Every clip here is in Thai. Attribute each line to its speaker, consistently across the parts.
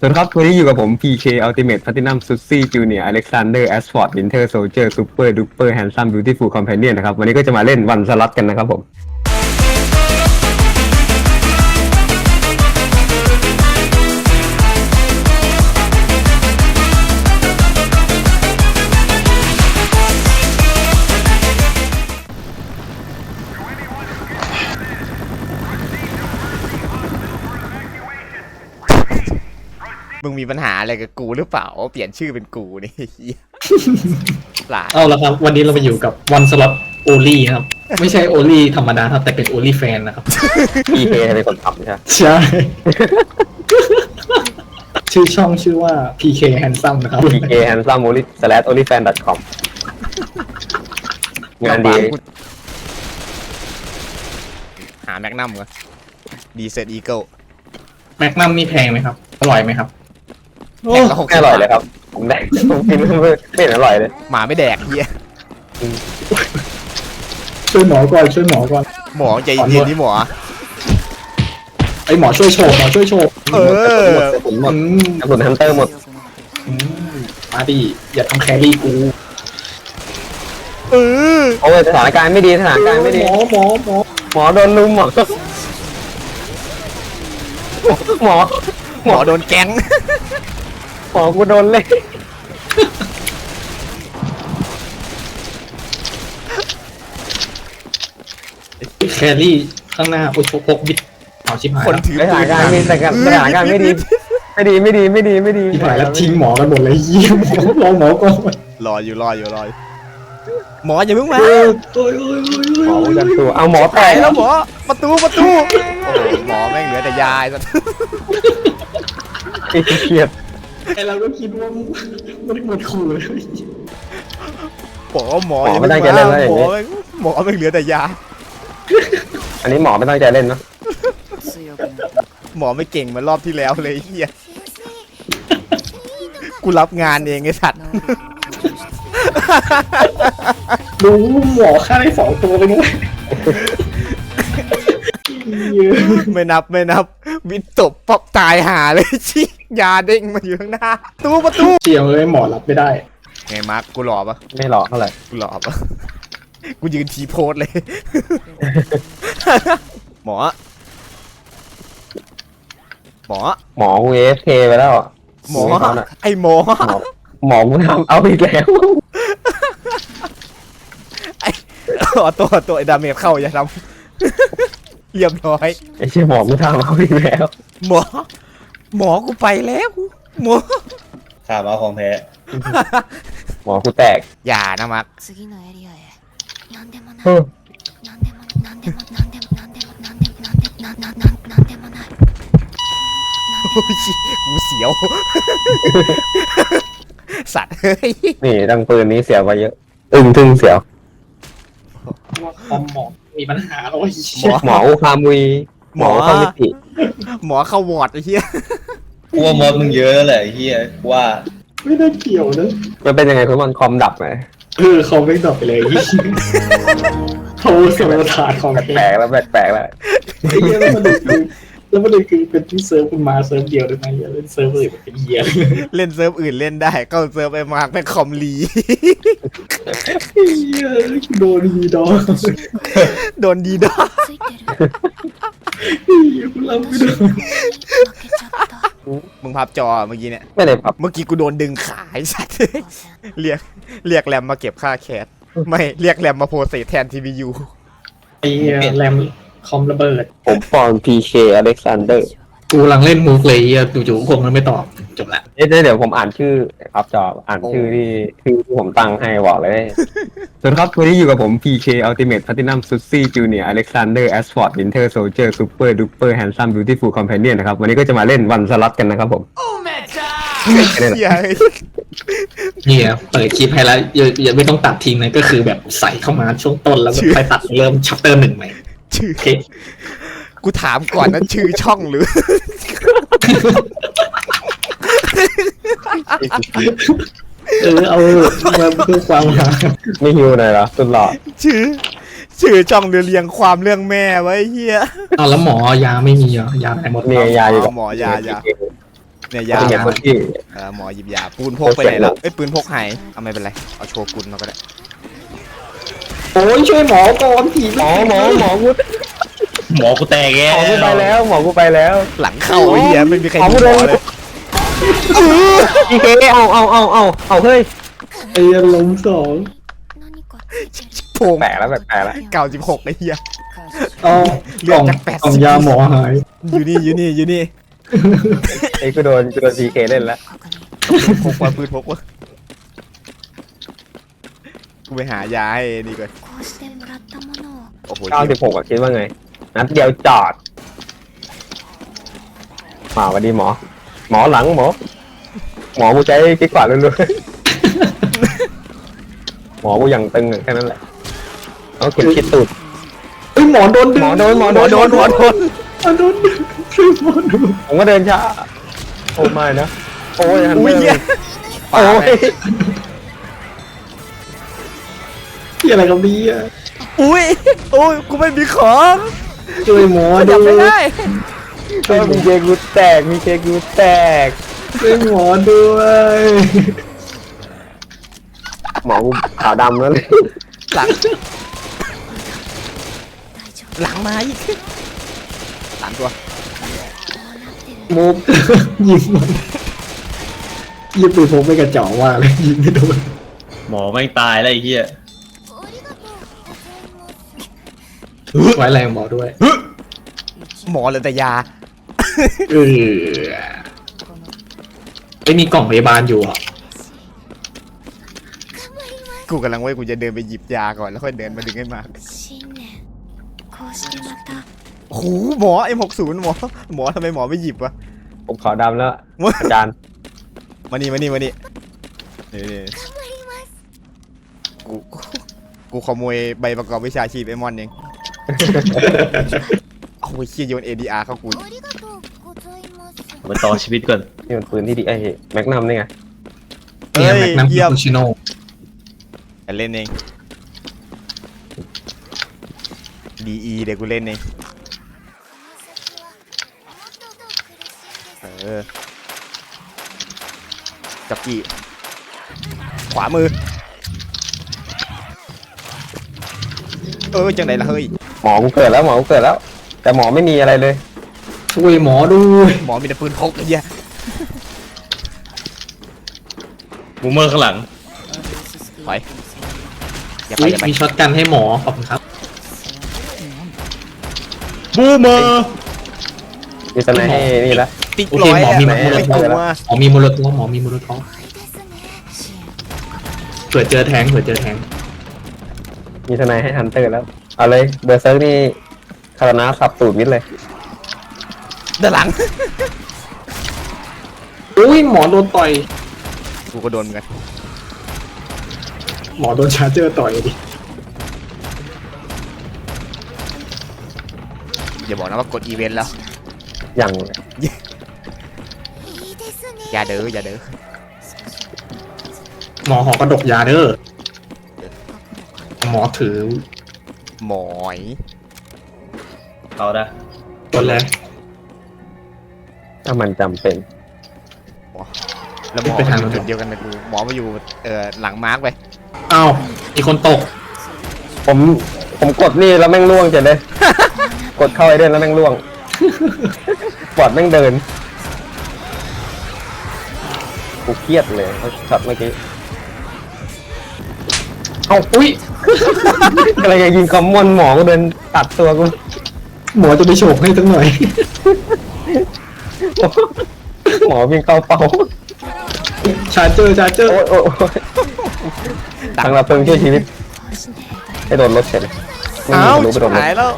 Speaker 1: สวัสดีครับวันนี้อยู่กับผม PK Ultimate Platinum Susie Junior Alexander Ashford Winter Soldier Super Duper Handsome Beautiful Companion นะครับ วันนี้ก็จะมาเล่นวันสล็อตกันนะครับผม
Speaker 2: มึงมีปัญหาอะไรกับกูหรือเปล่าว่าเปลี่ยนชื่อเป็นกูนี่เหี้ยหลา
Speaker 3: เอาละครับ วันนี้เรามาอยู่กับวันสล็อตโอลี่ครับ ไม่ใช่โอลี่ธรรมดาครับ แต่เป็นโอลี่แฟนนะครับ
Speaker 1: PK เป็นคนทำใช่ไหม
Speaker 3: ใช่ ชื่อช่องชื่อว่า PK Handsome นะครับ
Speaker 1: PK Handsome Only slash onlyfan com งานดี
Speaker 2: หาแมกนัมก่อนดีเซตอีเกิล
Speaker 3: แมกนัมนี่แพงไหมครับ อร่อยไหมครับ
Speaker 2: แม็กละหก
Speaker 1: ไม่อร่อยเลยครับ ผมได้ผมกินไม่ไม่เห็นอร่อยเลย
Speaker 2: หมาไม่แดกเฮีย
Speaker 3: ช่วยหมอก่อนช่วยหมอก่อน
Speaker 2: หมอใจเย็นๆที่หมอ
Speaker 3: ไอยหมอช่วยโชว์หมอช่วยโชว์
Speaker 2: เออ
Speaker 1: กระสุนหม
Speaker 3: อื
Speaker 1: ด
Speaker 3: ม
Speaker 1: กระสุนฮันเตอร์หมด
Speaker 3: อืมมาดิอย่าทำแครี่กู
Speaker 2: เออ
Speaker 1: โอ้ยสถานการณ์ไม่ดีสถานการณ์ไม่ดี
Speaker 3: หมอหมอหมอ
Speaker 1: หมอโดนลุมหมอหมอ
Speaker 2: หมอโดนแก๊ง
Speaker 1: หมอกูโดนเลย
Speaker 3: แครี่ข้างหน้าโอ้ยพกพกบิดเอาชิบหาย
Speaker 2: คน
Speaker 3: แล้ว
Speaker 2: ถือ
Speaker 1: ส
Speaker 2: ปื
Speaker 1: ถาน
Speaker 2: น
Speaker 1: การณ์ไม่สถานการณ์สถานการณ์ไม่ดี ไม่ดีไม่ดีไม่ดีไม่ดี
Speaker 3: ชิบหายแล้วทิ้งหมอกันหมดเลยเยี่ยมหมอรอหมอก่อน
Speaker 2: รออยู่รออยู่รออยู่หมออย่าเพิ่งมา
Speaker 3: เออโอ้ยโอ้ยโอ้ย
Speaker 1: หมอ
Speaker 3: โอ้ย
Speaker 1: จะตัวเอาหมอแต
Speaker 2: ตาย
Speaker 1: ก
Speaker 2: แล้วหมอประตูประตูโอ้ยหมอแม่งเหลือแต่ยาไอ้สัส
Speaker 1: ไอ้เครียด
Speaker 3: ไอเราก็คิดว่ามันหมดขู่เลย
Speaker 2: บอกว่าหมอ
Speaker 1: หมอ
Speaker 2: อย่า
Speaker 1: ไม่
Speaker 2: เพิ่
Speaker 1: ตั้ง
Speaker 2: ง
Speaker 1: ใจเล่น
Speaker 2: มา
Speaker 1: แล้วอย่าง
Speaker 2: หมอ
Speaker 1: นี้
Speaker 2: แม่งหมอแม่งเหลือแต่ยา
Speaker 1: อันนี้หมอไม่ตั้งใจเล่นเนาะ
Speaker 2: หมอไม่เก่งเหมือนรอบที่แล้วเลยไอ้เฮียกูรับงานเองไอ้สัตว์
Speaker 3: ดูหมอฆ่าได้สองตัวไปด้วย
Speaker 2: ไม่นับไม่นับ วินตบป๊อปตายหาเลยชิ ยาเด้งมาอยู่ข้างหน้าตู้ประตู
Speaker 3: เชียวเลยหมอรับไม่ได้
Speaker 2: ไงมาร์คกูหล่อปะ
Speaker 1: ไม่หลอกเท่าไหร่
Speaker 2: กูหล่อปะกูยืนทีโพสเลย หมอ หมอ
Speaker 1: หมอกูเอฟเคไปแล้วอะ
Speaker 2: หมอ
Speaker 1: เขาน่ะ
Speaker 2: ไอหมอ
Speaker 1: หมอหมอกูทำเอาอีกแล้ว
Speaker 2: ไออ๋อตัวตัวไอดาเมจเข้าอย่าทำ เรียบร้อย
Speaker 1: ไอ้เชี่ยหมอกูทำเอาอีกแล้ว
Speaker 2: หมอ หมอกูไปแล้ว หมอ
Speaker 4: ข่าวมาของแท้
Speaker 1: หมอกูแตก
Speaker 2: อย่านะมาร์ค
Speaker 5: 次のエリアへなんでもない
Speaker 1: เฮ้ย
Speaker 5: なんでもなんでもなんでもなんでもなんでもなんでもなんなんなんなんでもない
Speaker 2: โอ้ยกูเสียว สัตว์เฮ้ย
Speaker 1: นี่ดังปืนนี้เสียไปเยอะ อึ้งทึ่งเสียว
Speaker 3: ว่าคอมหมอมีปัญหาแล้วไอ้
Speaker 2: หม
Speaker 3: เชี่ย
Speaker 2: อ
Speaker 1: หมออูคามุย หมอ
Speaker 2: หมอ
Speaker 1: เข้ามิติ
Speaker 2: หมอเข้าวอร์ดไอ้เหี้ย
Speaker 4: กูว่ามอดมึงเยอะแล้วแหละไอ้เฮียกูว่า
Speaker 3: ไม่ได้เกี่ยวนะ
Speaker 1: มันเป็นยังไงคุณมันคอมดับไหม
Speaker 3: เออเขาไม่ตอบไปเลยเขาสมรฐานของ
Speaker 1: แปลกๆแล้วแปลกๆแล้ว
Speaker 3: ไอ้เหี้ยแล้วมันคือ แล้วมันคือเป็นที่เซิร์ฟคุณมาเซิร์ฟเดียวได้ไหมเหี้ยเล่นเซิร์ฟอื่นมันเป็นเหี้ย
Speaker 2: เล่นเซิร์ฟอื่นเล่นได้เข้าเซิร์ฟไอ้มาร์คแม่งคอมลี
Speaker 3: เหี้ยโดนดีดอ
Speaker 2: โดนดีด้า
Speaker 5: ついてる
Speaker 3: เหี้ยกูรับไม่ได้
Speaker 5: 負けちゃった
Speaker 2: มึงพับจอเมื่อกี้เนี่ย
Speaker 1: ไม่ได้ปรับ
Speaker 2: เมื่อกี้กูโดนดึงขาไอ้สัตว์
Speaker 5: 当然
Speaker 2: เรียกเรียกแรมมาเก็บค่าแคสไม่เรียกแรมมาโพสเซแทนทีวียู
Speaker 3: ไอ้เหี้ยแรม คอมระเบิด
Speaker 1: ผมปอน PK Alexander
Speaker 3: กูกำลังเล่นมูฟเลยเหี้ยจู่ๆคงมันไม่ตอบจบละ
Speaker 1: เอ๊ะเดี๋ยวผมอ่านชื่อครับจออ่านชื่อที่ชื่อที่ผมตั้งให้บอกเลยสวัสดีครับวันนี้อยู่กับผม PK Ultimate Platinum Susie Junior Alexander Ashford Winter Soldier Super Duper Handsome Beautiful Companion นะครับ วันนี้ก็จะมาเล่นวันสล็อตกันนะครับผม
Speaker 2: เฮีย
Speaker 3: เนี่ยเปิดคลิปให้แล้วอย่าอย่าไม่ต้องตัดทิ้งนะก็คือแบบใส่เข้ามาช่วงต้นแล้วก็ไปตัดเริ่มชัปเตอร์หนึ่งใหม่
Speaker 2: ชื่อ
Speaker 3: โอเค
Speaker 2: กูถามก่อนนะชื่อช่องหรือ
Speaker 3: เออเอามาเพื่อความหา
Speaker 1: ไม่ฮิวหน่อยเหรอสุดหล่อ
Speaker 2: ชื่อ ชื่อช่องเรือเรียงความเรื่องแม่ไว้เฮีย
Speaker 3: เอาแล้วหมอยาไม่มีเหรอยาไหนหมด
Speaker 1: มียาอยู่กับ
Speaker 2: หมอยายาเนี่ย
Speaker 1: ยายาอย่างคนที่
Speaker 2: เออหมอหยิบยาปืนพกไปไหนแล้วเอ้ยปืนพกหายเอาไม่เป็นไรเอาโชกุนมาก็ได้
Speaker 3: โโอ้ยช่วยหมอก่อนผี
Speaker 1: หมอหมอหมอกู
Speaker 4: หมอกูแตกแก
Speaker 1: หมอกูไปแล้ว หมอกูไปแล้ว
Speaker 2: หลังเข้าไอ้เหี้ยไม่มีใครดูหมอเลย
Speaker 1: อีเอเอาเอาเอาเอาเอาเฮ้ย
Speaker 3: ไอ้ยันล้มสอง
Speaker 2: โผล่
Speaker 1: แปลแล้วแปลกแล้ว
Speaker 2: เก่าสิบหกไอ้เหี้ย
Speaker 3: เอา
Speaker 2: เลือดจากแป
Speaker 3: ดสิบยาหมอหาย
Speaker 2: อยู่นี่อยู่นี่อยู่นี่
Speaker 1: ไอ้กูโดนกูโดนซีเคเล่นแล้ว
Speaker 2: พกว่าปืนพกวะกูไปหายาให้นี่ก่อน
Speaker 5: こうしてもらったものを
Speaker 2: โอ้โห
Speaker 1: เก้าสิบหกอะคิดว่าไง นัดเดียวจอดมาวันดีหมอ หมอหลังหมอ หมอกูใช้กิ๊กกว่าดเลยๆหมอกูยังตึงอะแค่นั้นแหละเอาเข็มคิดตูด
Speaker 3: เอ้ยหมอโดนดึ
Speaker 1: ห
Speaker 3: ง
Speaker 1: มอโดนหมอโดน
Speaker 2: โดนโดนโดน
Speaker 3: หมอโดนดึงช่วยหมอโดน
Speaker 1: ผมก็เดินช้า โอ้ไม่นะ โอ้ยฮัน
Speaker 2: อุ้ย
Speaker 1: เตอ
Speaker 2: เหี้ย
Speaker 1: ร์โอ้ย ี่
Speaker 3: อะไรกับนี้อะ
Speaker 2: อุ้ยอุ้ยกูไม่มีของ
Speaker 3: ช่วยหมอดู
Speaker 2: ไม่ได้
Speaker 1: ช่วยมมีอเคกูแตกมีเคกูแตก
Speaker 3: ช่วยหมอด้วย
Speaker 1: หมอกูขาวดำแล้วเนี่ย
Speaker 2: หลังหลังมาอีกสามตัว
Speaker 3: มุกยิงมันยิงปืนผมไม่กระจอกว่าเลยยิงไม่โดน
Speaker 4: หมอไม่ตายแล้วไอ้เหี้ย
Speaker 3: ไว้แรงหมอด้วย
Speaker 2: หมอเหลือแต่ยา
Speaker 3: เออไอ้มีกล่องพยาบาลอยู่อ่ะ
Speaker 2: กูกำลังเว้ยกูจะเดินไปหยิบยาก่อนแล้วค่อยเดินมาดึงให้มา
Speaker 5: 新年こうしてまた
Speaker 2: โอ้โหหมอ M60 หมอ หมอทำไมหมอไม่หยิบวะ
Speaker 1: ผมขาวดำแล้ว อาจารย์
Speaker 2: มานี่มานี่มานี่นี่นี่กูกูกูขโมยใบประกอบวิชาชีพไอมอนเอง เอาไอ้เคียโยน ADR เข้ากู
Speaker 5: ありがとうございます
Speaker 4: มาต่อชีวิตก่อน
Speaker 1: นี่มันปืนที่ดีไอ้แม็กนัมนี่ไง
Speaker 3: เนี่ย
Speaker 2: เฮ้ย
Speaker 3: แม็กนัม
Speaker 2: เยี่ยม
Speaker 3: คูชิโน่
Speaker 2: แต่เล่นเอง DE เดี๋ยวกูเล่นเองเออจับกี้ขวามือ เออจังไหนล่ะเฮ้ย
Speaker 1: หมอกูเกิดแล้วหมอกูเกิดแล้ว แต่หมอไม่มีอะไรเลย
Speaker 3: ช่วยหมอด้วย
Speaker 2: หมอมีแต่ปืนพกไอ้เหี้ย
Speaker 4: บูมเมอร์ข้างหลัง
Speaker 2: ไปอย่าไป
Speaker 3: อย่า
Speaker 2: ไป
Speaker 3: มีช็อตกันให้หมอขอบคุณครับ
Speaker 4: บูมเมอร์
Speaker 1: มีสไนให้นี่ละ
Speaker 2: ติดก
Speaker 3: โอ
Speaker 2: ร้อย
Speaker 3: หมอมีมูลค่
Speaker 2: ตัว
Speaker 3: หมอมีมูลค่าหมอมีมูลค่าเผื่อเจอแทงเผื่อเจอแทง
Speaker 1: มีสไนให้ทันเตอร์แล้ว เอาเลยเบอร์เซิร์กนี่คารานาสับตูดมิดเลย
Speaker 2: ด้านหลัง
Speaker 3: อุ้ยหมอโดนต่อย
Speaker 2: กูก็โดนเหมือนกัน
Speaker 3: หมอโดนชาร์เจอร์ต่อยดิ
Speaker 2: อย่าบอกนะว่ากดอีเวนต์แล้ว
Speaker 1: อย่าง
Speaker 5: いいですね
Speaker 2: อย่าเด้ออย่าเด้อ
Speaker 3: หมอหอกระดกยาเด้อหมอถือ
Speaker 2: หมอย
Speaker 4: เอาได้
Speaker 3: คนแรก
Speaker 1: ถ้ามันจำเป็น
Speaker 2: แล้วหมอ
Speaker 3: ไปทาง
Speaker 2: อยู่จุดเดียวกันกับกูหมอมาอยู่เอ่อหลังมาร์กไป
Speaker 3: อ้าวมีคนตก
Speaker 1: ผม ผมกดนี่แล้วแม่งล่วงเจ็ดเลย กดเข้าไอเดนแล้วแม่งล่วงบอดแม่งเดิน กูเครียดเลยเขาช็อตเมื่อกี้
Speaker 3: เอาอุ้ย
Speaker 1: อะไรจะยิงคอมมอนหมอก็เดินตัดตัวกู
Speaker 3: หมอจะไปโฉบให้ตั้งหน่อย
Speaker 1: หมอวิ่งเข้าเป้า
Speaker 3: ชาร์เจอร์ชาร์เจอร์
Speaker 1: โอ้ยโอ้ทางระเพิงช่วยชีวิตให้โดนรถเฉยเลยไม่มี
Speaker 2: อ้าว
Speaker 1: คนรู้ไปโดนรถ
Speaker 2: หายแล้ว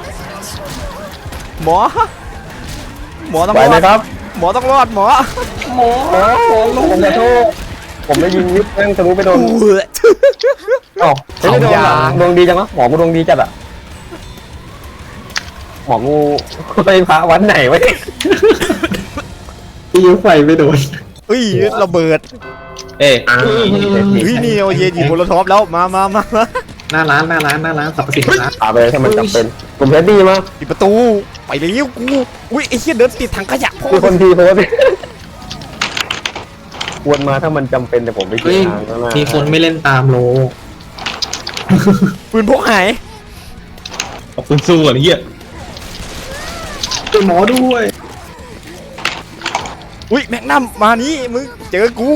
Speaker 2: หมอ หมอต้อง
Speaker 1: ไหว
Speaker 2: รอ
Speaker 1: ไหม
Speaker 2: ด
Speaker 1: ครับ
Speaker 2: หมอต้องรอดหมอ
Speaker 1: หมอหมอผมขอโทษ ผมได้ยิงยิบแม่งทะลุไปโดน
Speaker 2: อู้
Speaker 1: เอ้าเฮ้ยไม่โดน
Speaker 2: เอายา
Speaker 1: ดวงดีจังวะหมอกูดวงดีจัดอะหมอกูไปพระวันไหนวะเนี่ย
Speaker 3: ตีไฟไม่โดน
Speaker 2: อุ้ยระเบิด
Speaker 4: เอ้ย
Speaker 1: อ่า
Speaker 2: เฮ้ยนี่โอเยยิงบนรถท็อปแล้วมามามามา
Speaker 3: หน้าร้านหน้าร้านหน้าร้านสรรพสินค้า
Speaker 1: พาไปถ้ามันจำเป็นผมเพชรดีมาก
Speaker 2: ปิดประตูไปเร็วกูอุ้ยไอ้เหี้ยเดินติดถังขยะพ่อ
Speaker 1: มีคนทีโพสต์ ควรมาถ้ามันจำเป็นแต่ผมไป
Speaker 3: เฮ้
Speaker 1: เกี่
Speaker 3: ย
Speaker 1: ทางข้างหน้า
Speaker 3: มีคนไม่เล่นตามโล
Speaker 2: ปืนพกหาย
Speaker 4: เอาปืนสู้ก่อนไอ้เฮีย
Speaker 3: ช่วยหมอด้วย
Speaker 2: อุ้ยแม็กนัมมานี่มึงเจอกู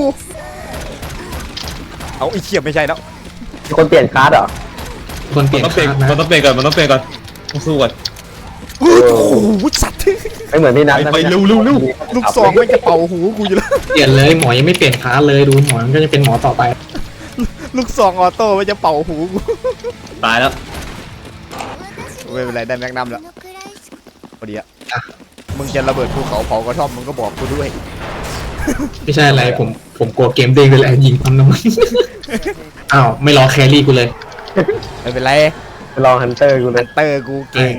Speaker 2: เอาไอ้เขียบไม่ใช่แล้ว
Speaker 1: มีคนเปลี่ยนคาร์ดเหรอ
Speaker 3: คนเป
Speaker 4: มั
Speaker 3: ลี่ย
Speaker 4: น
Speaker 3: น
Speaker 4: ต้องเปลี่ยน
Speaker 3: คาร์ดนะ
Speaker 4: มันต้องเปลี่ยนก่อนมันต้องเปลี่ยนก่อนต้องสู้ก่อน
Speaker 2: อุ๊ยโอ้โหสัตว์
Speaker 1: ไม่เหมือนพี่นัทนะ
Speaker 4: ไป
Speaker 1: ๆ
Speaker 4: เร็วเร็วเร็ว
Speaker 2: ลูกสองไม่กระเป๋าหูกูอยู่แล้ว
Speaker 3: เปลี่ยนเลยหมอยังไม่เปลี่ยนขาเลยดูหมอมันก็จะเป็นหมอต่อไป
Speaker 2: ลูกสองออโต้ไม่จะเป่าหูกู
Speaker 4: ตายแล้ว
Speaker 2: ไม่เป็นไรได้แม็กนัมแล้วพอดีอะมึงจะระเบิดภูเขาเผาก็ชอบมึงก็บอกกูด้วย
Speaker 3: ไม่ใช่อะไรผมผมกลัวเกมเด้งไปแหละยิงปั๊มน้ำมัน อ้าวไม่รอแครี่กูเลย
Speaker 2: ไม่เป็นไร
Speaker 1: รอฮันเตอร์กูเลยฮั
Speaker 2: นเตอร์กูเก่ง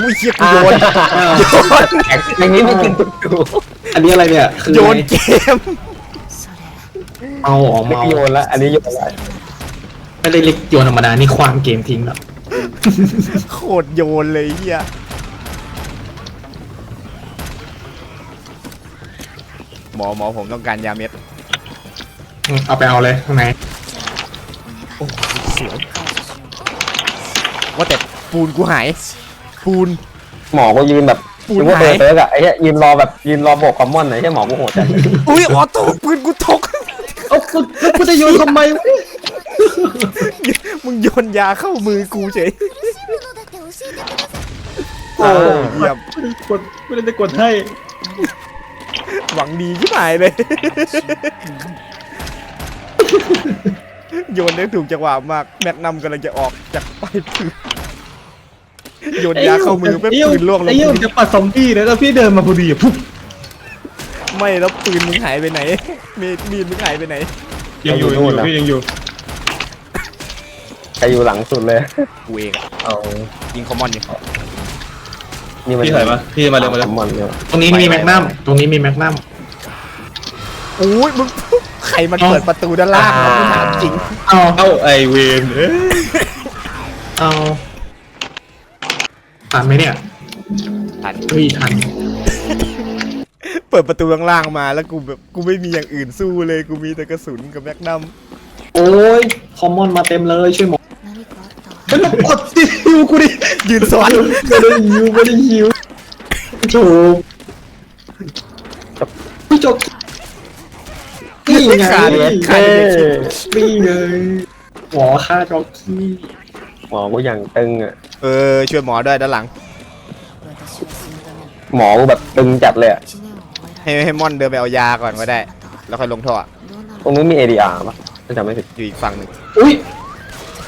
Speaker 2: อุ้ยเชี่ยกูโยน
Speaker 1: อย่างนี้ไม่กินตุ๊กตู
Speaker 3: อันนี้อะไรเนี่ยคือ
Speaker 2: โย
Speaker 3: อะไร
Speaker 2: นเกม
Speaker 5: それ
Speaker 3: เอาออก
Speaker 1: ไม่
Speaker 3: มา
Speaker 1: โยนละอันนี้โยนละ
Speaker 3: ไม่ได้เล็กโยนธรรมดานี่ควางเกมทิ้งแล้ว
Speaker 2: โคตรโยนเลยเฮียหมอหมอผมต้องการยาเม็ด
Speaker 3: อืมเอาไปเอาเลยข้างใน
Speaker 2: โอ้เสียวว่าแต่ปูนกูหาย ปูน
Speaker 1: หมอก็ยืนแบบ
Speaker 2: ปูน
Speaker 1: ยนึว่าเบอร์เซิร์อะไอ้เนี้ยยืนรอแบบยืนรอโบกคอมมอนไหนใช่หมอกูโหดจัด
Speaker 2: อุ้ยออโต้ปืนกูตก
Speaker 3: เอ้าคุณแล้วคุจะโยนทำไม
Speaker 2: มึงโยนยาเข้ามือกูเฉยโอ้ย
Speaker 4: เยี่กดไม่ได้กดให้
Speaker 2: หวังดีที่หายเลย โยนได้ถูกจังหวะมาก แมกนัมกำลังจะออกจากปลายป โยนยาเข้ามือเป็นปืนล่วงลง
Speaker 4: ไอ้เหี้ย
Speaker 2: พื้น
Speaker 4: จะปัดซอมบี้นะแล้วพี่เดินมาพอดีอะปุ๊บ
Speaker 2: ไม่แล้วปืนมึงหายไปไหน มีดมีดมึงหายไปไหน
Speaker 4: ยังอยู่ยังอยู่พี่ยังอยู่
Speaker 1: ใครอยู่หลังสุดเลย
Speaker 2: กูเองอะ
Speaker 4: เอา
Speaker 2: ยิงคอมมอนอยู่
Speaker 1: นี่มัน
Speaker 4: พี่ถอยมาพี่มาเร็วมา
Speaker 1: ค
Speaker 4: เร็
Speaker 1: อ
Speaker 4: ว
Speaker 1: มมอนเนี่ย
Speaker 3: ตรงนี้มีแมกนัมตรงนี้มีแมกนัม
Speaker 2: อุ้ยมึงใครมันเปิดประตูด้านล่างวะกูถามจริง
Speaker 3: เอา
Speaker 4: เอ้าไอเวนเอ้ย
Speaker 3: เอา ทันไหมเนี่ย
Speaker 2: ทัน
Speaker 3: เฮ้ยทัน
Speaker 2: เปิดประตูล่างๆมาแล้วกูแบบกูไม่มีอย่างอื่นสู้เลยกูมีแต่กระสุนกับแม็กนัม
Speaker 3: โอ้ยคอมมอนมาเต็มเลยช่วยหมอ
Speaker 4: แล้วกดติวกูดิ
Speaker 2: ยืนซ้อน
Speaker 3: ไม่ได้ยิวไม่ได้ยิวโบพี่จบนี่ไงนี่เลยหัวฆ่าจ็อกกี้
Speaker 1: หมอกูอย่างตึงอะ
Speaker 2: เออช่วยหมอด้วยด้านหลัง
Speaker 5: 私はそのために
Speaker 1: หมอกูแบบตึงจัดเลยอะ
Speaker 5: 1年を終えら
Speaker 2: ให้ให้มอนเดินไปเอายาก่อนก็ได้ แล้วค่อยลงท่อ
Speaker 5: どうな
Speaker 1: ตรงนู้นมี ADR ปะถ้าจำไม่ผิด
Speaker 2: อยู่อีกฝั่งหนึ่ง
Speaker 3: อุ้ย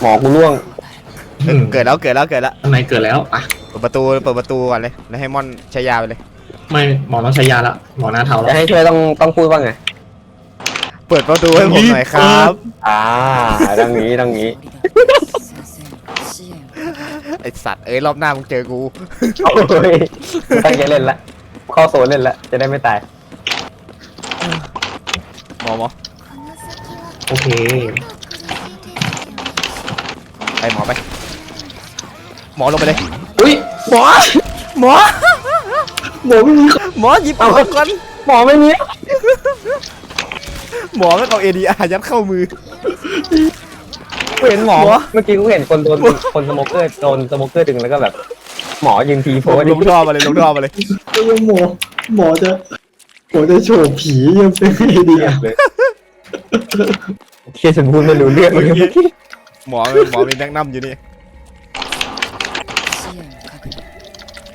Speaker 1: หมอกูล่วง
Speaker 2: เออเกิดแล้วเกิดแล้วเกิดแล้ว
Speaker 3: ข้างในเกิดแล้วอ่ะ
Speaker 2: เปิดประตูเปิดประตูก่อนเลย แล้วให้มอนใช้ยาไปเลย
Speaker 3: ไม่หมอต้องใช้ยาละหมอหน้าเทา
Speaker 1: จะ
Speaker 3: แล้ว
Speaker 1: ให้ช่วยต้องต้องพูดว่าไง
Speaker 2: เปิดประตูให้ผมหน่อยครับ
Speaker 1: อ่าดังนี้ดังนี้
Speaker 5: ชี่ย
Speaker 2: ไอสัตว์เอ้ยรอบหน้ามึงเจอกู
Speaker 1: โอ้ยตั้งใเล่นละข้อโซนเล่นละจะได้ไม่ตาย
Speaker 2: หมอหมอ
Speaker 3: โอเค
Speaker 2: ไปหมอไป หมอลงไปเลย
Speaker 3: อุ้ย
Speaker 2: หมอหมอ
Speaker 3: หมอไม่มี
Speaker 2: หมอหยิบเอาก่อน
Speaker 1: หมอไม่มี
Speaker 2: หมอไม่เอาเอเดียยัดเข้ามือ
Speaker 1: กูเห็นหมอเมื่อกี้กูเห็นคนโดนคนสโมกเกอร์โดนสโมกเกอร์ดึงแล้วก็แบบ หมอยิงทีเพราะว่า
Speaker 2: ลงท่อมาเลยลงท่อมาเลย
Speaker 3: ก็ยังหมอหมอจะหมอจะโฉบผียังเป็นไอ
Speaker 1: เดียเคยเชี่ฉันพูดไม่รู้เรื่องเลย
Speaker 2: หมอหมอมีแนะนำอยู่นี่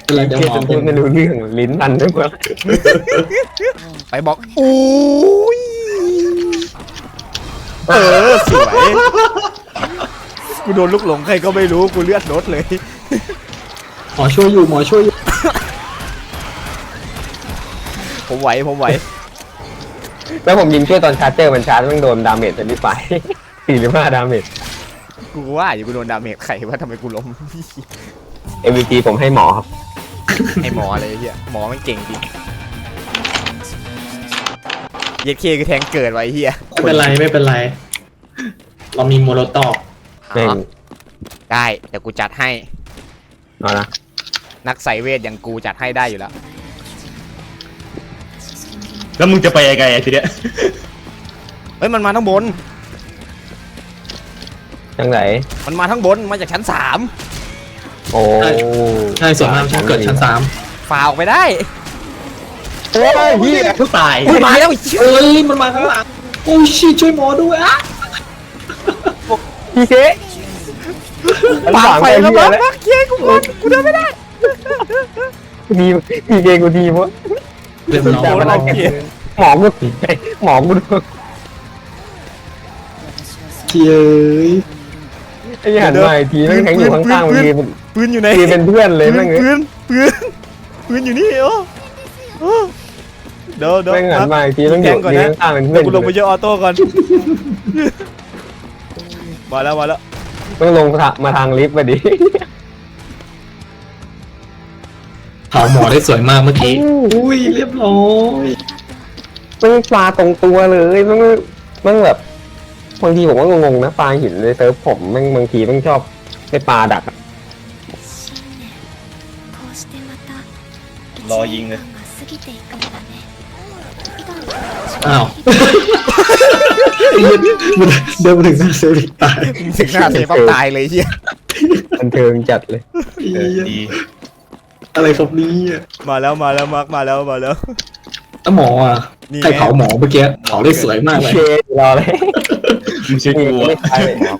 Speaker 3: เค
Speaker 1: ฉันพูดนไม่รู้เรื่องลิ้นตันไปหมด
Speaker 2: ไปบอกอุ้ยเออสวย กูโดนลูกหลงใครก็ไม่รู้กูเลือดลดเลย
Speaker 3: หมอช่วยอยู่หมอช่วยอยู่
Speaker 2: ผมไหวผมไหว
Speaker 1: แล้วผมยิงช่วยตอนชาร์จเจอร์มันชาร์จมันโดนดาเมจเป็นที่ไฟสี่หรือห้าดาเมจ
Speaker 2: กูว่าอยู่กูโดนดาเมจไข่ว่าทำไมกูล้ม
Speaker 1: MVP ผมให้หมอครับ
Speaker 2: ให้หมอเลยไอ้เฮียหมอมันเก่งจริงเย็ดเคคือแทงเกิดไว้เฮีย
Speaker 3: ไม่เป็นไรไม่เป็นไร เรามีโมโลตอก
Speaker 1: เก่ง
Speaker 2: ได้แต่กูจัดให้
Speaker 1: เอานะ
Speaker 2: นักไสเวทอย่างกูจัดให้ได้อยู่แล้ว
Speaker 4: แล้วมึงจะไปยังไงอะทีเนี้ย
Speaker 2: เฮ้ยมันมาทั้งบน
Speaker 1: จังไหน
Speaker 2: มันมาทั้งบน มาจากชั้นสาม
Speaker 1: โอ้
Speaker 3: ใช่ส่วนมากชอบเกิดชั้นสาม
Speaker 2: ฝ่าออกไปได้
Speaker 1: โอ้ยเฮีย
Speaker 4: ทุกตาย
Speaker 2: อุ้ยมาแล้ว
Speaker 3: เอ้ยมันมาข้างหลังโอ้ยชิช่วยหมอด้วยอะ
Speaker 1: พีเค
Speaker 2: ปาไฟแล้ว
Speaker 1: แล้
Speaker 2: มั้งเย้กูก่อนกูเดินไม่ได้
Speaker 1: มีพีเคกูทีมั้ง
Speaker 3: เรียบร้อ
Speaker 1: แต่
Speaker 3: ย
Speaker 1: ว่าเราเก็บหมอกูผีหมอกูด้วย
Speaker 3: เชียร์
Speaker 1: ไอ้หันมาอีกทีแม่งแข็งอยู่ข้างๆมันยืน
Speaker 2: ปืนอยู่ไหน
Speaker 1: ยืนเป็นเพื่อนเลย
Speaker 2: ปื
Speaker 1: แม่
Speaker 2: น
Speaker 1: งเอ้ย
Speaker 2: ปืนปืนปืนอยู่นี่โอ้โอ้เดี๋ยวเดี๋ยว
Speaker 1: แม่งหันมาอีกทีแม่งอ
Speaker 2: แข่
Speaker 1: ยู่
Speaker 2: งก่อน
Speaker 1: ยื
Speaker 2: นะ
Speaker 1: นข้างๆเป็นเพื่
Speaker 2: เดี๋
Speaker 1: อยน
Speaker 2: วกูลงไปเจอออโต้ก่อน มาแล้วมาแล้ว
Speaker 1: ต้องลงมาทางลิฟต์ไปดิ
Speaker 3: เผาหมอได้สวยมากเมื่อกี้ อุ้ยเรียบร้อย
Speaker 1: มันปลาตรงตัวเลยมันมันแบบบางทีผมก็งงๆนะปลาหินเลยเซิร์ฟผมแม่งบางทีมันชอบไปปลาดักอะ
Speaker 4: รอยิงเลย
Speaker 3: อ้าวมันเดินมาถึงหน้าเซริกตาย
Speaker 2: ถึงหน้าเซฟตายเลยเฮีย
Speaker 1: บันเทิงจัดเลย
Speaker 3: เหี้ย
Speaker 4: ดี
Speaker 3: อะไรครับเนี่อ่ะ
Speaker 2: มาแล้วมาแล้วมาร์กมาแล้วมาแล้ว
Speaker 3: แล้วหมออ่ะ
Speaker 2: นี่ไง
Speaker 3: ใครเผาหมอเมื่อกี้เผาได้สวยมากเลย
Speaker 1: เครอเลย
Speaker 4: มึงเชื่อ
Speaker 1: นี่
Speaker 4: กู
Speaker 1: ไม่
Speaker 4: อะ
Speaker 1: ใช่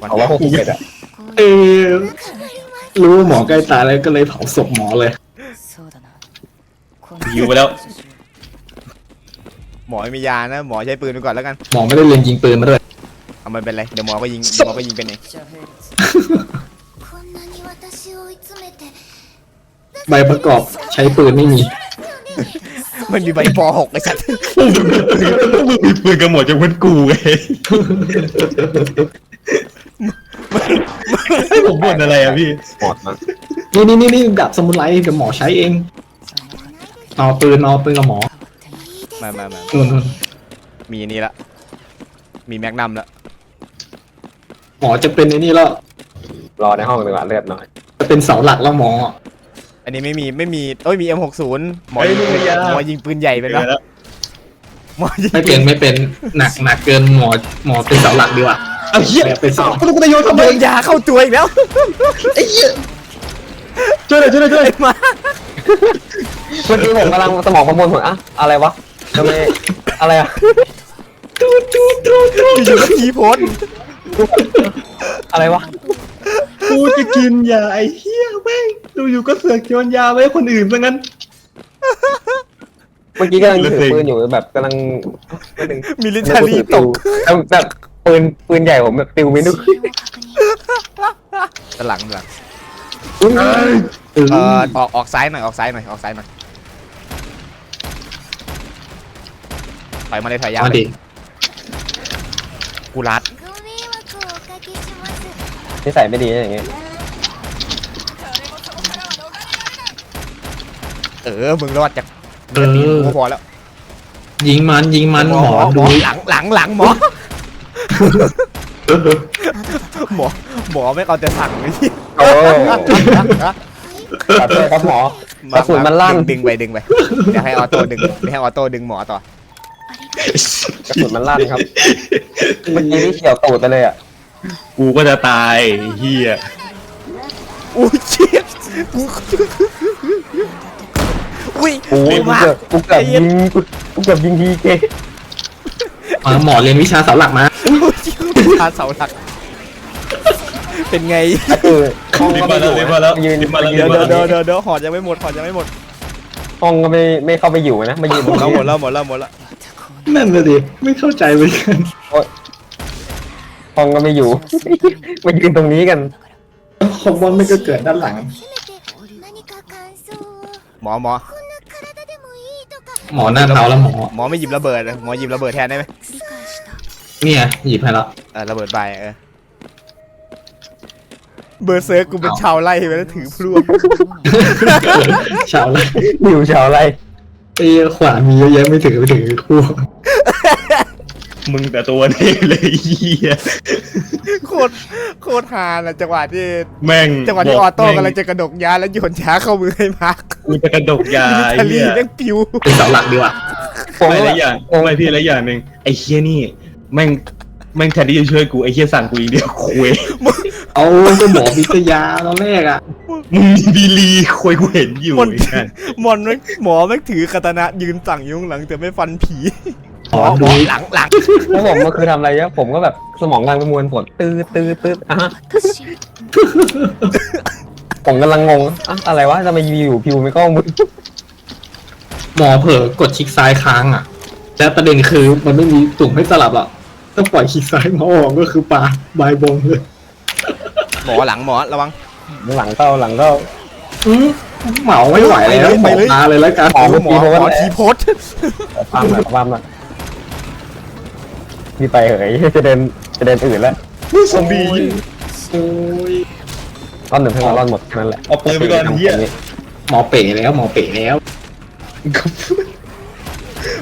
Speaker 1: เอาว่าหกสิบเอ็ดอะ
Speaker 3: เออรู้ว่าหมอใกล้ตายแล้วก็เลยเผาศพหมอเลย
Speaker 5: そうだな
Speaker 4: ยิวไปแล้ว
Speaker 2: หมอไม่มียานะ หมอใช้ปืนไปก่อนแล้วกัน
Speaker 3: หมอไม่ได้เรียนยิงปืนมาด้วย
Speaker 2: เอามันเป็นไร เดี๋ยวหมอก็ยิงเดี๋ยวหมอก็ยิงเป็นเอง
Speaker 5: こんなに私を追い詰めて
Speaker 3: ใบประกอบใช้ปืนไม่มี
Speaker 2: มันมีใบป .6 ไอ้สัตว์
Speaker 4: พวกมึงมีปืนกันหมดจะเว้นกูไงให้ผมบ่นอะไรอะพี่
Speaker 1: หมดมา
Speaker 3: นี่นี่นี่นี่ดาบสมุไรเดี๋ยวหมอใช้เองเอาปืนเอาปืนกับหมอ
Speaker 2: มามามา
Speaker 3: นู่นนู่น
Speaker 2: มีอันนี้ละ มีแม็กนัมละ
Speaker 3: หมอจะเป็นไอ้นี่แล้ว
Speaker 1: รอในห้องดีกว่าเลือดหน่อย
Speaker 3: จะเป็นเสาหลักแล้วหมอ
Speaker 2: อันนี้ไม่มีไม่มีเอ้ยมี M60 หมอ
Speaker 4: เฮ้ย
Speaker 2: ยิง
Speaker 4: มียา
Speaker 2: หมอยิงปืนใหญ่เป็นปะ
Speaker 4: แล้ว
Speaker 2: หมอยิง
Speaker 3: ไม่เป็นไม่เป็นหนักหนักเกินหมอหมอเป็นเสาหลักดีกว่า
Speaker 4: เอาเหี้ย
Speaker 3: แบบเป็นเสา
Speaker 4: กูต้องกูจะโยนทำไม
Speaker 2: โดนยาเข้าตัวอีกแล้ว
Speaker 4: ช่วยหน่อยช่วยหน่อยช่วยหน่อย
Speaker 2: มา
Speaker 1: เมื่อกี้ผมกำลังสมองประมวลผลอะอะไรวะ ทำไมอะไรอะดูดตูดูดูด
Speaker 2: อยู่ก็ผีพ้น
Speaker 1: อะไรวะ
Speaker 4: กูจะกินยาไอ้เหี้ยแม่งดูอยู่ก็เสือกโยนยาไว้คนอื่นซะงั้น
Speaker 1: เมื่อกี้กำลังถือปืนอยู่แบบกำลังมิ
Speaker 2: ลิเทอรีตก
Speaker 1: แล้วแบบปืนปืนใหญ่ผมแบบติวไม่นึก
Speaker 2: หลังหลัง
Speaker 1: อ
Speaker 3: อ
Speaker 2: ออกออกซ้ายหน่อยออกซ้ายหน่อยออกซ้ายหน่อย ถอยมาเลยถอยยาว
Speaker 3: มาดิ
Speaker 2: กูรัด
Speaker 5: ที่
Speaker 1: ใส่ไม่ดีอย่างงี้
Speaker 2: เออมึงรอดจาก
Speaker 3: เออ
Speaker 2: พอแล้ว
Speaker 3: ยิงมันยิงมันหมอดู
Speaker 2: หลังหลังหลังหมอหมอหมอไม่เอาแต่สั่ง
Speaker 1: ไม่ใช่ครับหมอกระสุนมันลั่น
Speaker 2: ดึงไปดึงไปเดี๋ให้ออโต้ดึงเดี๋ให้ออโต้ดึงหมอต่อ
Speaker 1: กระสุนมันลั่นครับ เมื่อกี้ที่เฉียวตูดไปเลยอะ
Speaker 4: กูก็จะตายไอ้เหี้ย
Speaker 2: อุ้ยเชี่ยกูอุ้ย
Speaker 1: โอ้ยกู
Speaker 2: มา
Speaker 1: เกือบกูเกือบยิงกูกูเกือบยิงทีเก
Speaker 3: มาหมอเรียนวิชาเสาหลักมา
Speaker 2: ทาเสาหลัก เป็นไง
Speaker 1: ก็คือห้อง
Speaker 4: รีบ
Speaker 1: ก็
Speaker 4: มา
Speaker 1: ไม่อ
Speaker 4: แล้ว
Speaker 1: ยู่
Speaker 4: รีบมาแล้ว
Speaker 1: นะมายืน
Speaker 4: รีบมาแล้ว
Speaker 2: เดี๋ยวเดี๋ยวเดี๋ยวเดี๋ยวหอดยังไม่หมดหอดยังไม่หมด
Speaker 1: ห้องก็ไม่ไม่เข้าไปอยู่นะมายืนตรง
Speaker 2: เรา
Speaker 1: นี้
Speaker 2: หมดแล้วหมดแล้วหมดแล้ว
Speaker 3: นั่นเลยไม่เข้าใจเหมือนกัน
Speaker 1: ห้องก็ไม่อยู่ มายืนตรงนี้กัน
Speaker 3: คอมบอนไม่ก็เกิดด้านหลัง
Speaker 2: หมอหมอ
Speaker 3: หมอหน้าเท้าแล้วหมอ
Speaker 2: หมอไม่หยิบระเบิดนะหมอหยิบระเบิดแทนได้ไหม
Speaker 3: เนี่ยหยิบให้ละ
Speaker 2: เออระเบิดไปเออเบอร์เซอร์กูเป็นชาวไร่ไปแล้วถือพลวง
Speaker 3: ชาวไร่
Speaker 1: อยู่ชาวไร่
Speaker 3: ไอ้ขวานมีเยอะแยะไม่ถือไม่ถือพวก
Speaker 4: มึงแต่ตัวนี้เลยไอ้เหี้ย
Speaker 2: โคตรโคตรฮานะจังหวะที่
Speaker 4: แม่ง
Speaker 2: จังหวะที่
Speaker 4: บ
Speaker 2: ออโต้
Speaker 4: แม่ง
Speaker 2: กำลังจะกระดกยาแล้วโยนยาเข้ามือให้มาร์ค
Speaker 4: กูจะกระดกยา
Speaker 2: มิลิ
Speaker 4: ไอ้
Speaker 2: เทอรี่
Speaker 4: เหี้ย
Speaker 2: แม่งปิว
Speaker 3: เป็นเสาหลักดีกว่า
Speaker 1: ผม
Speaker 4: ไม่
Speaker 1: ก็
Speaker 4: ห
Speaker 1: แบ
Speaker 4: ลา
Speaker 1: บ
Speaker 4: ยอย่าง
Speaker 1: งง
Speaker 4: ไม่พี่หลายอย่างหนึ่งไอ้เฮียนี่แม่งแม่งแทนที่จะช่วยกูไอ้เฮียสั่งกูอีกเดียวคุย
Speaker 3: เอาก็หมอวิทยาตอนแรกอะ
Speaker 4: มึงมีบีลีคุยกูเห็นอยู่
Speaker 2: มัน
Speaker 4: ไอ้นั่น
Speaker 2: มอนแม่งหมอแม่งถือคาตานะยืนสั่งอยู่ข้างหลังแต่ไม่ฟันผี
Speaker 3: หมอ
Speaker 2: หม
Speaker 3: ดู
Speaker 2: อหลังหลัง
Speaker 1: แล้วผมก็คือทำอะไรเนี่ยผมก็แบบสมองกำลังประมวลผลตื้อตื้อตื้ออะฮะ
Speaker 5: 私
Speaker 1: ผมกำลังงงอะอะไรวะทำไมอยู่พิวไม่เข้ามือ
Speaker 3: หมอเผลอกดคลิกซ้ายค้างอะ แล้วประเด็นคือมันไม่มีตุ่มให้สลับอะถ้าปล่อยคลิกซ้ายหมอออกก็คือปลาบายบงเลย
Speaker 2: หมอหลังหมอระวัง
Speaker 1: หลังเข้าหลังเข้า
Speaker 3: อืมเหมาไม่ไหวแล้วหม
Speaker 2: ไป
Speaker 3: อ
Speaker 2: เลย
Speaker 3: ปลาเลยแล้วกัน
Speaker 1: หมอ
Speaker 2: หมอหมอทีโพส
Speaker 1: ความหน่อยความหน่อ ยพี่ไปเหยจะเดินจะเดินอื่นแล้ว
Speaker 4: ซอมบี้
Speaker 3: โอ้ย
Speaker 1: รอนหนึ่งเพิ่งมารอนหมดแค่นั้นแหละ
Speaker 4: เอาปืนไปก่อนเฮีย
Speaker 3: หมอเป๋แล้วหมอเป๋แล้ว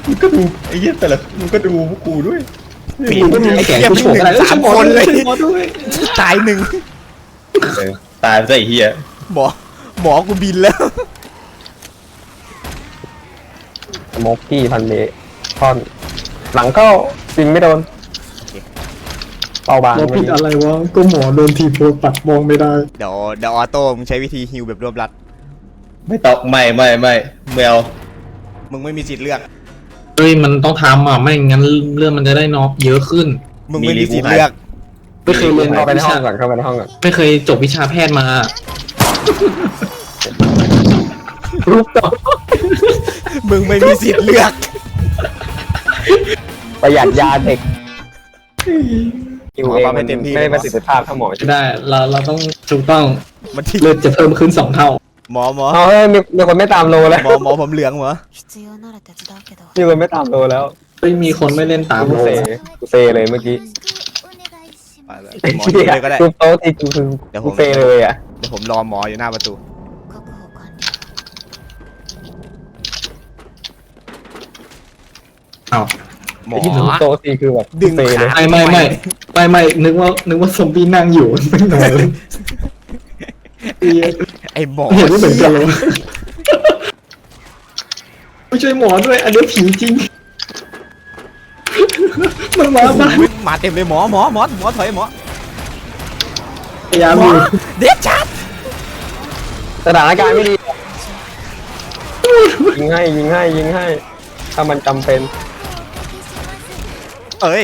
Speaker 4: มึงก็ดูไอ้เฮียแต่ละมึงก็ดูพวกกูด้วย
Speaker 2: ปี
Speaker 3: มึงก็มีแขนผู้โฉมอะไร
Speaker 2: สามคนเลย
Speaker 3: หมอด้วย
Speaker 2: ตายหนึ่ง
Speaker 4: เออตายไปซะไอ้เฮีย
Speaker 2: หมอหมอกูบินแล้ว
Speaker 1: สโมกกี้พันเบคอน หลังเข้ายิงไม่โดนเป้าบาง
Speaker 3: เราผิดอะไรวะ ก็หมอโดนทีโพสปัดมองไม่ได้
Speaker 2: เดี๋ยวเดี๋ยวออโต้มึงใช้วิธีฮิวแบบรวบรัด
Speaker 4: ไม่ตอบไม่ไม่ไม่แมว
Speaker 2: มึงไม่มีสิทธิ์เลือก
Speaker 3: เฮ้ยมันต้องทำอะไม่งั้นเรื่องมันจะได้นอกเยอะขึ้น
Speaker 2: มึงไม่มีสิทธิ์เลือก
Speaker 3: ไม่เคยเรียน
Speaker 1: เข้าไปใน
Speaker 3: วิ
Speaker 1: ห้อ
Speaker 3: ชาง
Speaker 1: ก่อนเข้าไปในห้องก่อน
Speaker 3: ไม่เคยจบวิชาแพทย์มา รูปต่อ
Speaker 2: มึงไม่มีสิทธิ์เลือก
Speaker 1: ประหยัดยาเด็กคิว
Speaker 2: หมอ
Speaker 1: เอง
Speaker 2: ความไม่
Speaker 1: มัน
Speaker 2: เต็มที่
Speaker 1: ไม่ได้ประสิทธิภาพเท่าหมอ
Speaker 3: ได้เราเราต้องถูกต้อง
Speaker 2: มันที่
Speaker 3: เลือดจะเพิ่มขึ้นสองเท่า
Speaker 2: หมอหมอ
Speaker 1: เอาเฮ้ยมีมีคนไม่ตามโลแล้ว
Speaker 2: หมอหมอผมเหลืองเหรอ
Speaker 5: 必要なら手伝うけど
Speaker 1: มีคนไม่ตามโลแล้ว
Speaker 3: ไม่มีคนไม่เล่นตาม
Speaker 1: กู
Speaker 3: โล
Speaker 1: เซกูเซเลยเมื่อกี้
Speaker 5: お願いし
Speaker 2: ไป
Speaker 5: ます
Speaker 2: เลยหมอยิงเลยก็ได้
Speaker 1: ทุบโต๊ะที่กูคือ
Speaker 2: เดี๋ยวผม
Speaker 1: กูเซเลยอ่ะ
Speaker 2: เดี๋ยวผมรอหมออยู่หน้าประตู
Speaker 3: อ้าว
Speaker 2: หมอ
Speaker 1: ที่ทุบโต๊ะที่คือแบบ
Speaker 2: ดึง
Speaker 1: เซเลย
Speaker 2: ขา
Speaker 3: ไม่ไม่ไม่ไม่ไม่นึกว่านึกว่าซอมบี้นั่งอยู่ไม่นอนเลยเหี้ย
Speaker 2: ไอ้หมอ
Speaker 3: เห็นว่าเหมือนกันเลยไม่ช่วยหมอด้วย อันนี้ผีจริง มันมาบ้าน
Speaker 2: อุ๊ยมาเต็มเลยหมอหมอหมอหมอถอยหมอ
Speaker 3: พยายามอยู่
Speaker 2: เด็ดชัด
Speaker 1: สถานการณ์ไม่ดียิงให้ยิงให้ยิงให้ ถ้ามันจำเป็น
Speaker 2: เอ้ย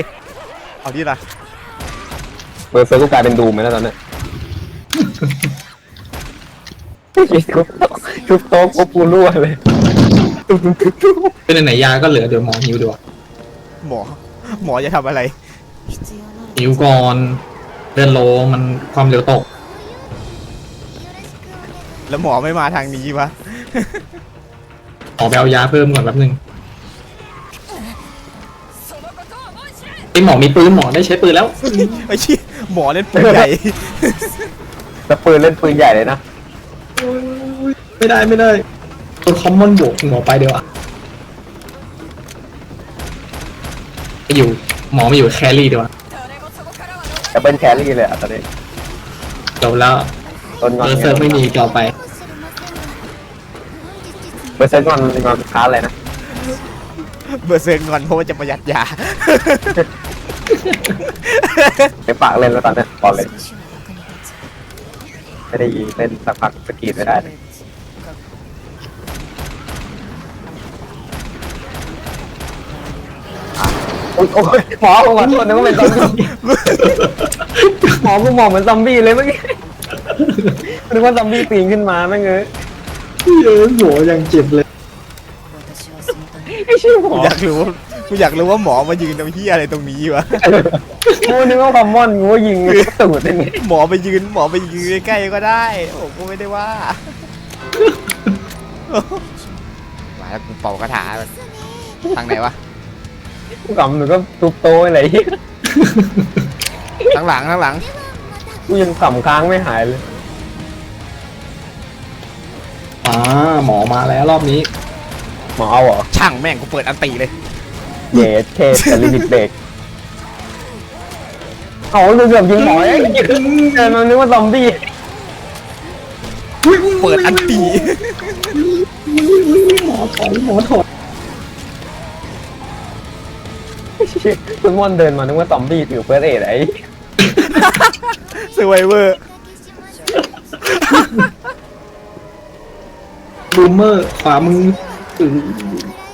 Speaker 2: เอาดีละ
Speaker 1: เบอร์เซอร์ก็กลายเป็นดูมไหมนวตอนเนี้ยทุบทุบโต๊ปูรั่วเลย
Speaker 3: เป็นไหนยาก็เหลือเดี๋ยวหมอหิวดีกว่า
Speaker 2: หมอ หมอจะทำอะไร
Speaker 3: หิวก่อนเดินโลมันความเร็วตก
Speaker 2: แล้วหมอไม่มาทางนี้วะ
Speaker 3: ขอแบวยาเพิ่มก่อนแป๊บนึง ไอหมอมีปืนหมอได้ใช้ปืนแล้ว
Speaker 2: ไอ้ชี้ยหมอเล่นปืนใหญ่
Speaker 1: แล้วปืนเล่นปืนใหญ่เลยนะ
Speaker 3: ไม่ได้ไม่ได้ตัวคอมมอนบวกหมอไปเดียวอะไปอยู่หมอมาอยู่แครี่ดีกว่า
Speaker 1: แต่เป็นแครี่เลยอะตอนนี้
Speaker 3: จบแล้ว
Speaker 1: ต้นง
Speaker 3: เบ
Speaker 1: อน
Speaker 3: อร์เซอร์ไม่มีต่อไป
Speaker 1: เบอร์เซอร์งอนงอนค้าอะไรนะ
Speaker 2: เบอร์เซิร์งอนเพราะว่าจะประหยัดยา
Speaker 1: ไปปากเล่นแล้วตอนเนี้ยตอนเล่
Speaker 5: น
Speaker 1: ไม่ได้ยินเป็นสักพักสกีดไม่ได้เลยโอ๊ยโอ๊ยหมอผมขอโทษนึกว่าเป็นซอมบี้หมอกูมองเหมือนซอมบี้เลยเมื่อกี้นึกว่าซอมบี้ปีนขึ้นมาแม่งเอ้ย
Speaker 3: พี่อ้หัวยังเจ็บเลย
Speaker 1: ไม่ใช่ผมอ
Speaker 2: ยากรู้ว่ากูอยากรู้ว่าหมอมายืนตรงที่อะไรตรงนี้วะ
Speaker 1: กูนึกว่าคอมมอนกูยิงตูดเป็นไง
Speaker 2: หมอไปยืนหมอไปยืนใกล้ก็ได้ผมก็ไม่ได้ว่ามาแล้วกูเป่ากระถาก่ทางไหนวะ
Speaker 1: กูกลับหนูก็ตุบโตอะไรเหี้
Speaker 2: ทางหลังทางหลัง
Speaker 1: กูยังสั่มค้างไม่หายเลย
Speaker 3: อ่าหมอมาแล้วรอบนี้
Speaker 1: หมอเอาเหรอ
Speaker 2: ช่างแม่งกูเปิดอันตีเลย
Speaker 1: เยสเคแต่ลิมิตเบรกเอาเกือบยิงหมอเอ้ยเกินมานึกว่าซอมบี้
Speaker 2: เปิดอันตี
Speaker 3: หมอถอยหมอถอย
Speaker 1: คุณมอนเดินมานึกว่าซอมบี้ถือเฟิร์สเอดไอ้
Speaker 2: เซอร์ไวเวอร์
Speaker 3: บูมเมอร์ขวามืออือ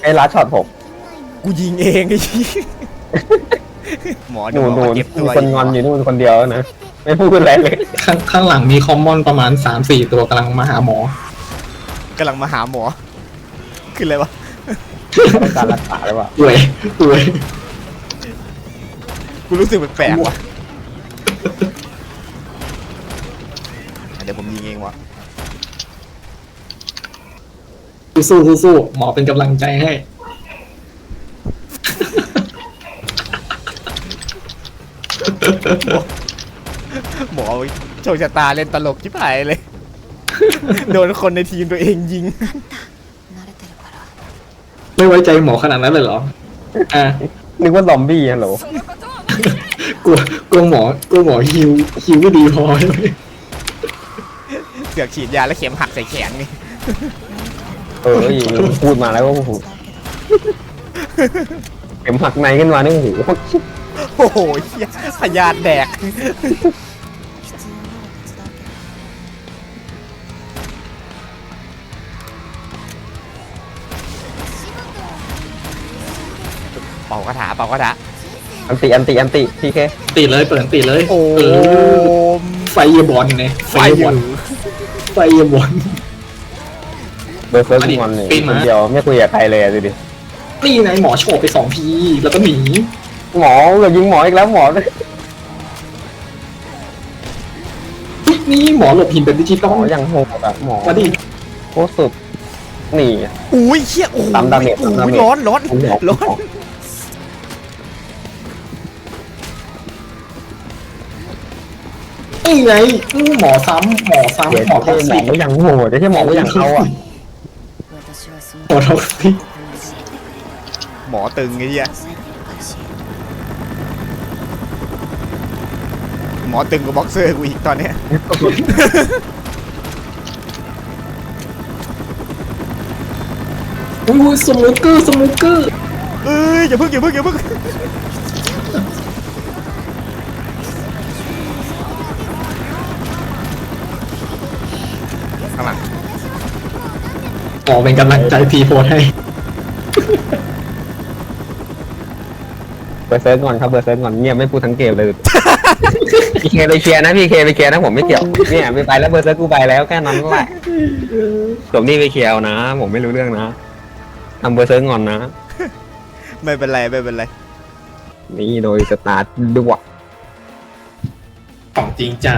Speaker 1: ไอ้ลัดช็อตผม
Speaker 2: กูยิงเองไอ้ชี้ยหมอ
Speaker 1: ห
Speaker 2: เดี๋ย
Speaker 1: นู
Speaker 2: ว
Speaker 1: หนู
Speaker 2: มาเก็บตั
Speaker 1: มี
Speaker 2: ว
Speaker 1: คนงอนอยู่นู่นคนเดียวนะ ไม่พูดอะไรเลย
Speaker 3: ข้างข้างหลังมีคอมมอนประมาณสามสี่ตัวกำลังมาหาหมอ
Speaker 2: กำลังมาหาหมอ คืออะไรวะ
Speaker 1: ต้องการรักษาหรือเปล่า
Speaker 3: ป่วยป่วย
Speaker 2: กูรู้สึกแปลกๆว่ะอะเดี๋ยวผมยิงเองวะ
Speaker 3: สู้สู้สู้หมอเป็นกำลังใจให้
Speaker 2: หมอโชคชะตาเล่นตลกชิบหายเลย โดนคนในทีมตัวเองยิง
Speaker 3: ไม่ไว้ใจหมอขนาดนั้นเลยเหรอ อะ
Speaker 1: นึกว่าลอมบี้ฮะลโหล
Speaker 3: กลัวกลัวหมอกลัวหมอฮิวฮิวไม่ดีพอใเสื
Speaker 2: อกฉีดยาแล้วเข็มหักใส่แขนนี่
Speaker 1: เอออยู่พูดมาแล้วก็โอ้เข็มหักในขึ้นมาเนี่ยอ้โห
Speaker 2: โอ้โหเยพยาธิแดก เป่ากระถาเป่ากระถา
Speaker 1: อันติอันติอันติพีเค
Speaker 3: ตีเลยเปิดตีเลย
Speaker 2: โอ้
Speaker 3: ไฟเยบอลไง
Speaker 2: ไฟบ
Speaker 3: อลไฟเยบอล
Speaker 1: เบอร์เฟิร์สงอนเล
Speaker 3: ย
Speaker 1: คนเดียวไม่คุยกับใครเลยอะดิ
Speaker 3: นี่ไงหมอโฉบไปสองทีแล้วก็หนี
Speaker 1: หมอเรายิงหมออีกแล้วหมอ
Speaker 3: อุ๊นี่หมอหลบหินแบบดิจิตอห
Speaker 1: ม
Speaker 3: ล
Speaker 1: ยังโหดอะหมอ
Speaker 3: มาดิ
Speaker 1: โคตรสุดนี่
Speaker 2: อุ้ยเฮียโอ้โห
Speaker 1: ตามดาเมจ
Speaker 2: โอ้
Speaker 1: ตามดาเมจ
Speaker 2: ร้อนร้อนร้อน
Speaker 3: นี่ไงหมอซ้ำหมอซ้ำหมอท็
Speaker 1: หมอยังโหดไม่ใช่หมอก็ยังเอาอะ
Speaker 3: หมอท็อกซี่
Speaker 2: หมอตึงไอ้เหี้ยหมอตึงกับบ็อกเซอร์กูอีกตอนเนี้ย
Speaker 3: อุ้ยสมุกเกอร์สมุกเกอร์
Speaker 2: เอ้ยอย่าเพิ่งอย่าเพิ่งอย่าเพิ่ง
Speaker 3: หมอเป็นกำลังใจทีโพสให้
Speaker 1: เบอร์เซิร์ฟก่อนครับเบอร์เซิร์ฟก่อนเงียบไม่พูดทั้งเกมเลย พีเคไปเคลียร์นะพีเคไปเคลียร์นะผมไม่เกี่ยวเนี่ยไม่ไปแล้วเบอร์เซิร์ฟกูไปแล้วแค่นั้นแหละจบนี่ไปเคลียร์เอานะ ผมไม่รู้เรื่องนะทำเบอร์เซิร์ฟก่อนนะ
Speaker 2: ไม่เป็นไรไม่เป็นไร
Speaker 1: นี่โดยสตาร์ทด้วย
Speaker 3: ของจริงจ้า